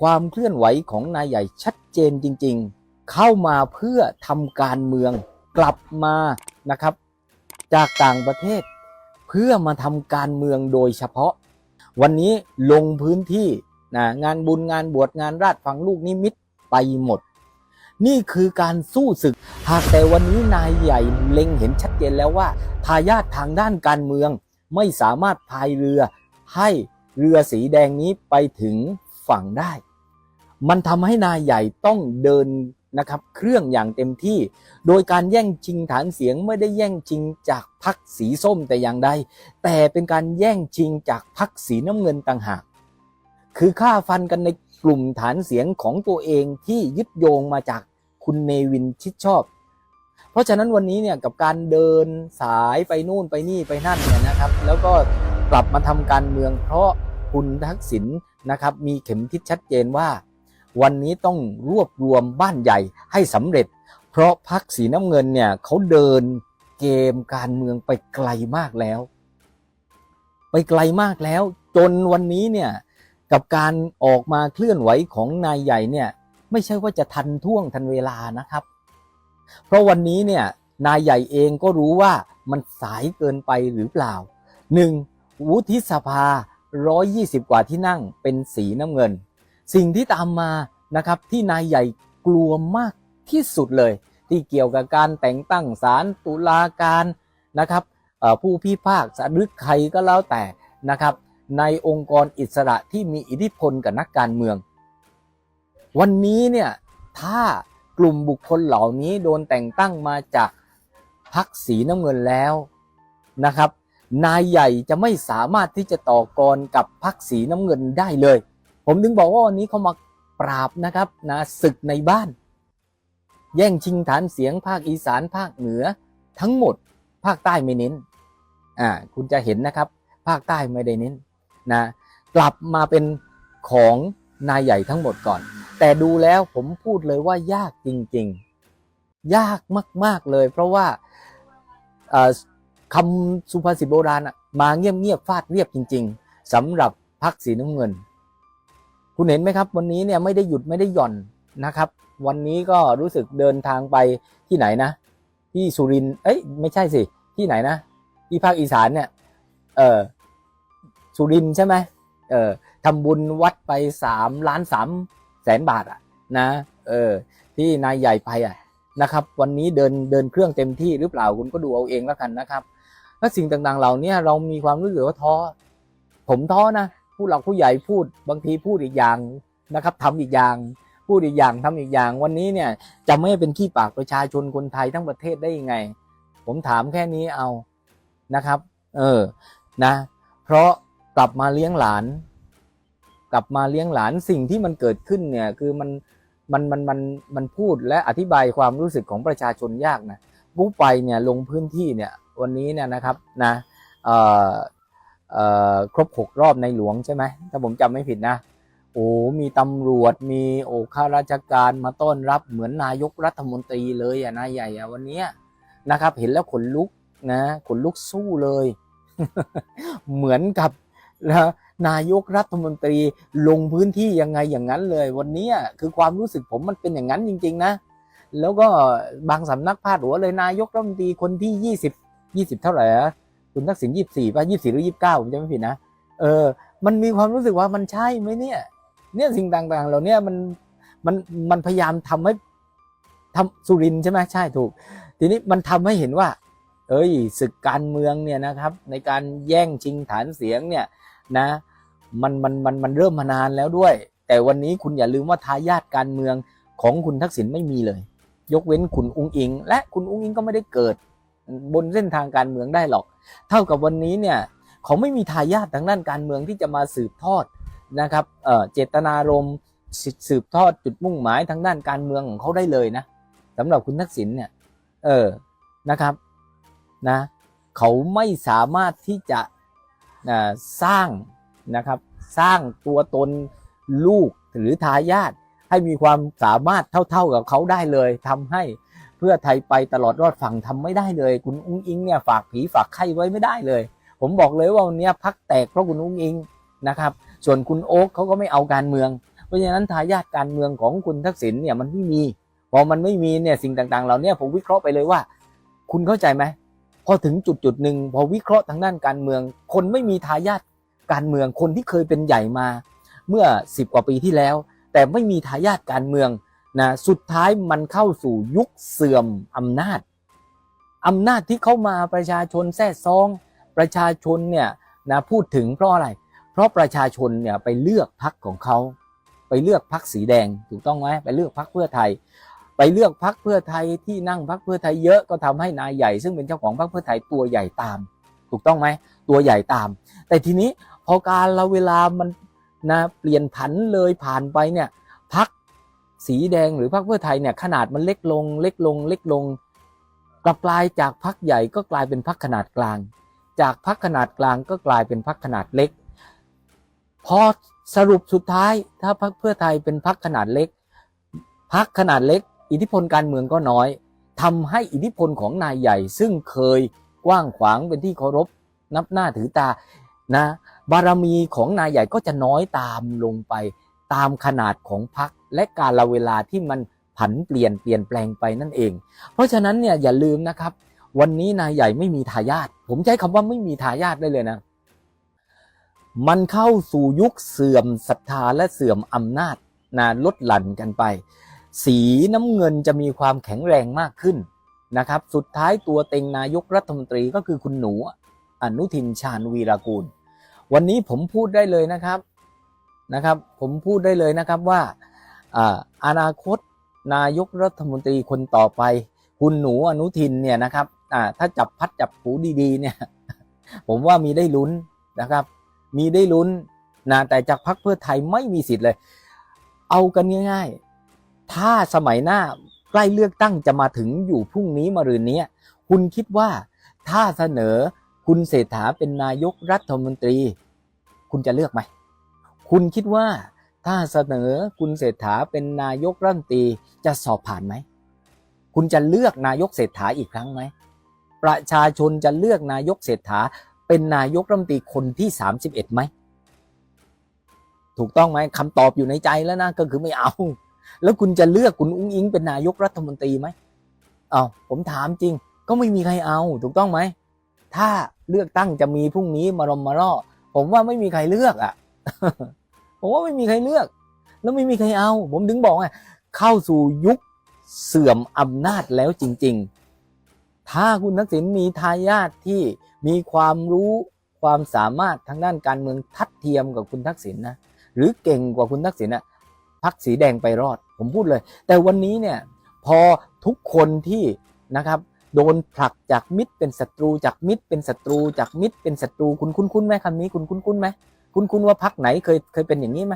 ความเคลื่อนไหวของนายใหญ่ชัดเจนจริง ๆ เข้ามาเพื่อทำการเมืองกลับมานะครับ จากต่างประเทศ เพื่อมาทำการเมืองโดยเฉพาะ วันนี้ลงพื้นที่นะงานบุญงานบวชงานราชฝังลูกนิมิตไปหมด นี่คือการสู้ศึก หากแต่วันนี้นายใหญ่เล็งเห็นชัดเจนแล้วว่าทายาททางด้านการเมืองไม่สามารถพายเรือให้เรือสีแดงนี้ไปถึงฝั่งได้ มันทำให้นายใหญ่ต้องเดินนะครับเครื่องอย่างเต็มที่ โดยการแย่งชิงฐานเสียงไม่ได้แย่งชิงจากพรรคสีส้มแต่อย่างใด แต่เป็นการแย่งชิงจากพรรคสีน้ำเงินต่างหาก คือฆ่าฟันกันในกลุ่มฐานเสียงของตัวเองที่ยึดโยงมาจากคุณเนวินชิดชอบ เพราะฉะนั้นวันนี้เนี่ยกับการเดินสายไปนู่นไปนี่ไปนั่นเนี่ยนะครับ แล้วก็กลับมาทำการเมืองเพราะคุณทักษิณนะครับมีเข็มทิศชัดเจนว่า วันนี้ต้องรวบรวมบ้านใหญ่ให้สำเร็จ เพราะพักสีน้ำเงินเนี่ยเขาเดินเกมการเมืองไปไกลมากแล้ว ไปไกลมากแล้ว จนวันนี้เนี่ยกับการออกมาเคลื่อนไหวของนายใหญ่เนี่ยไม่ใช่ว่าจะทันท่วงทันเวลานะครับ เพราะวันนี้เนี่ยนายใหญ่เองก็รู้ว่ามันสายเกินไปหรือเปล่าหนึ่งวุฒิสภา 120 กว่าที่นั่งเป็นสีน้ำเงิน สิ่งที่ตามมานะครับที่นายใหญ่กลัวมากที่สุดเลย ที่เกี่ยวกับการแต่งตั้งศาลตุลาการนะครับผู้พิพากษาหรือใครก็แล้วแต่นะครับ ในองค์กรอิสระที่มีอิทธิพลกับนักการเมือง วันนี้เนี่ยถ้ากลุ่มบุคคลเหล่านี้โดนแต่งตั้งมาจากพรรคสีน้ำเงินแล้วนะครับ นายใหญ่จะไม่สามารถที่จะต่อกรกับพรรคสีน้ำเงินได้เลย ผมถึงบอกว่าวันนี้เขามาปราบนะครับนะศึกในบ้าน แย่งชิงฐานเสียงภาคอีสานภาคเหนือ ทั้งหมด ภาคใต้ไม่เน้นอ่าคุณจะเห็นนะครับ ภาคใต้ไม่ได้เน้นนะกลับมาเป็นของนายใหญ่ทั้งหมดก่อน แต่ดูแล้วผมพูดเลยว่ายากจริงๆ ยากมากๆเลย เพราะว่าคำสุภาษิตโบราณมาเงียบๆฟาดเรียบจริง ๆสำหรับพักสีน้ำเงิน คุณเห็นไหมครับ วันนี้เนี่ยไม่ได้หยุดไม่ได้หย่อนนะครับ วันนี้ก็รู้สึกเดินทางไปที่ไหนนะ ที่สุรินเอ้ยไม่ใช่สิ ที่ไหนนะ ที่ภาคอีสานเนี่ยเออสุรินใช่ไหมเออทำบุญวัดไปสามล้านสามแสนบาทอะนะเออที่นายใหญ่ไปอะนะครับ วันนี้เดินเดินเครื่องเต็มที่หรือเปล่าคุณก็ดูเอาเองแล้วกันนะครับ และสิ่งต่างๆเหล่านี้เรามีความรู้สึกว่าท้อผมท้อนะ ผู้หลักผู้ใหญ่พูดบางทีพูดอีกอย่างนะครับทำอีกอย่าง พูดอีกอย่างทำอีกอย่าง วันนี้เนี่ยจะไม่ให้เป็นขี้ปากประชาชนคนไทยทั้งประเทศได้ยังไง ผมถามแค่นี้เอานะครับ เออนะ เพราะกลับมาเลี้ยงหลาน กลับมาเลี้ยงหลานสิ่งที่มันเกิดขึ้นเนี่ยคือมันมันมันมันมันพูดและอธิบายความรู้สึกของประชาชนยากนะผู้ไปเนี่ยลงพื้นที่เนี่ยวันนี้เนี่ยนะครับนะเอ่อเอ่อ ครบหกรอบในหลวงใช่ไหมถ้าผมจำไม่ผิดนะโอ้มีตำรวจมีโอ้ข้าราชการมาต้อนรับเหมือนนายกรัฐมนตรีเลยอะนายใหญ่อะวันนี้นะครับ เห็นแล้วขนลุกนะขนลุกสู้เลย เหมือนกับนะนายกรัฐมนตรีลงพื้นที่ยังไงอย่างนั้นเลย วันนี้คือความรู้สึกผมมันเป็นอย่างนั้นจริง ๆ นะ แล้วก็บางสำนักพาดหัวเลยนายกรัฐมนตรีคนที่ยี่สิบยี่สิบเท่าไหร่อะ คุณทักษิณยี่สี่ป่ะยี่สิบหรือยี่สิบเก้าผมจำไม่ผิดนะเออ มันมีความรู้สึกว่ามันใช่ไหมเนี่ย เนี่ยสิ่งต่างๆเหล่าเนี้ยมันมันมันพยายามทำให้ทำสุรินใช่ไหมใช่ถูก ทีนี้มันทำให้เห็นว่า เอ้ยศึกการเมืองเนี่ยนะครับ ในการแย่งชิงฐานเสียงเนี่ยนะ มันมันมันมันเริ่มมานานแล้วด้วย แต่วันนี้คุณอย่าลืมว่าทายาทการเมืองของคุณทักษิณไม่มีเลย ยกเว้นคุณอุ้งอิง และคุณอุ้งอิงก็ไม่ได้เกิด บนเส้นทางการเมืองได้หรอก เท่ากับวันนี้เนี่ยเขาไม่มีทายาททางด้านการเมืองที่จะมาสืบทอดนะครับเเจตนารมณ์สืบทอดจุดมุ่งหมายทางด้านการเมืองของเขาได้เลยนะสำหรับคุณทักษิณเนี่ยเออนะครับนะเขาไม่สามารถที่จะสร้างนะครับสร้างตัวตนลูกหรือทายาทให้มีความสามารถเท่าๆกับเขาได้เลยทำให้ เพื่อไทยไปตลอดรอดฝั่งทำไม่ได้เลย คุณอุ้งอิงเนี่ยฝากผีฝากไข้ไว้ไม่ได้เลย ผมบอกเลยว่าวันนี้พักแตกเพราะคุณอุ้งอิงนะครับ ส่วนคุณโอ๊คเขาก็ไม่เอาการเมือง เพราะฉะนั้นทายาทการเมืองของคุณทักษิณเนี่ยมันไม่มี พอมันไม่มีเนี่ยสิ่งต่างๆเหล่านี้ผมวิเคราะห์ไปเลยว่า คุณเข้าใจไหมพอถึงจุดจุดหนึ่งพอวิเคราะห์ทางด้านการเมือง คนไม่มีทายาทการเมืองคนที่เคยเป็นใหญ่มา เมื่อสิบกว่าปีที่แล้ว แต่ไม่มีทายาทการเมือง นะสุดท้ายมันเข้าสู่ยุคเสื่อมอำนาจอำนาจที่เข้ามาประชาชนแท้ซอง ประชาชนเนี่ยนะพูดถึงเพราะอะไร เพราะประชาชนเนี่ยไปเลือกพักของเขา ไปเลือกพักสีแดงถูกต้องไหมไปเลือกพักเพื่อไทย ไปเลือกพักเพื่อไทยที่นั่งพักเพื่อไทยเยอะก็ทำให้นายใหญ่ ซึ่งเป็นเจ้าของพักเพื่อไทยตัวใหญ่ตาม ถูกต้องไหมตัวใหญ่ตาม แต่ทีนี้พอการเราเวลามันนะเปลี่ยนผันเลยผ่านไปเนี่ยพัก สีแดงหรือพักเพื่อไทยเนี่ยขนาดมันเล็กลงเล็กลงเล็กลงกลับกลายจากพักใหญ่ก็กลายเป็นพักขนาดกลาง จากพักขนาดกลางก็กลายเป็นพักขนาดเล็ก พอสรุปสุดท้ายถ้าพักเพื่อไทยเป็นพักขนาดเล็กพักขนาดเล็ก อิทธิพลการเมืองก็น้อยทำให้อิทธิพลของนายใหญ่ ซึ่งเคยกว้างขวางเป็นที่เคารพนับหน้าถือตานะบารมีของนายใหญ่ก็จะน้อยตามลงไปตามขนาดของพัก และการลเวลาที่มันผันเปลี่ยนเปลี่ยนแปลงไปนั่นเอง เพราะฉะนั้นเนี่ยอย่าลืมนะครับ วันนี้นายใหญ่ไม่มีทายาทผมใช้คำว่าไม่มีทายาทได้เลยนะ มันเข้าสู่ยุคเสื่อมศรัทธาและเสื่อมอำนาจนะลดหลั่นกันไป สีน้ำเงินจะมีความแข็งแรงมากขึ้นนะครับ สุดท้ายตัวเต็งนายกรัฐมนตรีก็คือคุณหนู อนุทินชาญวีรกูล วันนี้ผมพูดได้เลยนะครับนะครับ ผมพูดได้เลยนะครับว่า อนาคตนายกรัฐมนตรีคนต่อไป คุณหนูอนุทินเนี่ยนะครับอ่าถ้าจับพัดจับผูดีๆเนี่ยผมว่ามีได้ลุ้นนะครับ มีได้ลุ้นนะแต่จากพรรคเพื่อไทยไม่มีสิทธิ์เลย เอากันง่ายๆ ถ้าสมัยหน้าใกล้เลือกตั้งจะมาถึงอยู่พรุ่งนี้มะรืนนี้คุณคิดว่าถ้าเสนอคุณเศรษฐาเป็นนายกรัฐมนตรี คุณจะเลือกไหม คุณคิดว่า ถ้าเสนอคุณเศรษฐาเป็นนายกรัฐมนตรีจะสอบผ่านไหม คุณจะเลือกนายกเศรษฐาอีกครั้งไหม ประชาชนจะเลือกนายกเศรษฐาเป็นนายกรัฐมนตรีคนที่ 31ไหม ถูกต้องไหมคำตอบอยู่ในใจแล้วนะก็คือไม่เอา แล้วคุณจะเลือกคุณอุ้งอิงเป็นนายกรัฐมนตรีไหมเอาผมถามจริง ก็ไม่มีใครเอา ถูกต้องไหม ถ้าเลือกตั้งจะมีพรุ่งนี้มารมมาล่อผมว่าไม่มีใครเลือกอะ ผมว่าไม่มีใครเลือก แล้วไม่มีใครเอา ผมถึงบอกไงเข้าสู่ยุคเสื่อมอำนาจแล้วจริง ๆ ถ้าคุณทักษิณมีทายาทที่มีความรู้ความสามารถทางด้านการเมืองทัดเทียมกับคุณทักษิณนะหรือเก่งกว่าคุณทักษิณนะพักสีแดงไปรอด ผมพูดเลย แต่วันนี้เนี่ยพอทุกคนที่นะครับโดนผลักจากมิตรเป็นศัตรูจากมิตรเป็นศัตรูจากมิตรเป็นศัตรูคุณคุ้นคุ้นไหมคำนี้คุณคุ้นคุ้นไหม คุณคุณว่าพักไหนเคยเคยเป็นอย่างนี้ไหม